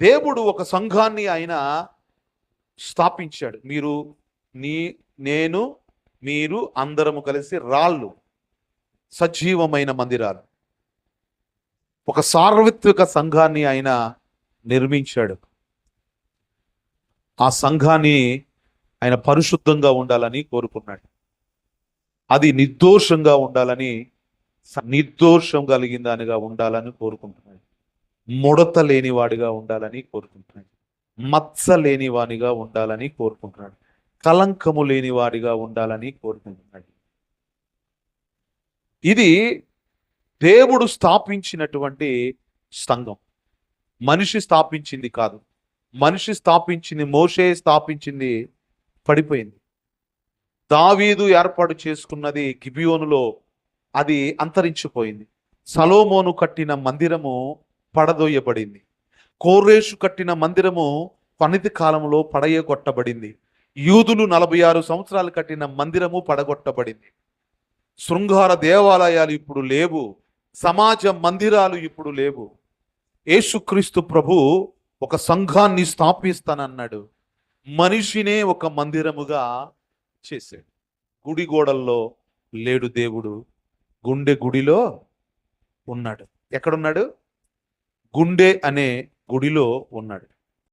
దేవుడు ఒక సంఘాన్ని ఆయన స్థాపించాడు. మీరు నీ నేను మీరు అందరము కలిసి రాళ్ళు సజీవమైన మందిరాలు. ఒక సార్వత్రిక సంఘాన్ని ఆయన నిర్మించాడు. ఆ సంఘాన్ని ఆయన పరిశుద్ధంగా ఉండాలని కోరుకున్నాడు. అది నిర్దోషంగా ఉండాలని నిర్దోషం కలిగిన దానిగా ఉండాలని కోరుకుంటున్నాడు. ముడత లేనివాడిగా ఉండాలని కోరుకుంటున్నాడు. మత్స లేనివానిగా ఉండాలని కోరుకుంటున్నాడు. కలంకము లేనివాడిగా ఉండాలని కోరుకుంటున్నాడు. ఇది దేవుడు స్థాపించినటువంటి సంఘం. మనిషి స్థాపించింది కాదు. మనిషి స్థాపించింది మోషే స్థాపించింది పడిపోయింది. దావీదు ఏర్పాటు చేసుకున్నది గిబియోనులో అది అంతరించిపోయింది. సలోమోను కట్టిన మందిరము పడదోయబడింది. కోరేషు కట్టిన మందిరము పనితి కాలంలో పడయగొట్టబడింది. యూదులు నలభై ఆరు సంవత్సరాలు కట్టిన మందిరము పడగొట్టబడింది. శృంగార దేవాలయాలు ఇప్పుడు లేవు. సమాజ మందిరాలు ఇప్పుడు లేవు. యేసుక్రీస్తు ప్రభు ఒక సంఘాన్ని స్థాపిస్తానన్నాడు. మనిషినే ఒక మందిరముగా చేశాడు. గుడి గోడల్లో లేడు దేవుడు. గుండె గుడిలో ఉన్నాడు. ఎక్కడున్నాడు? గుండె అనే గుడిలో ఉన్నాడు.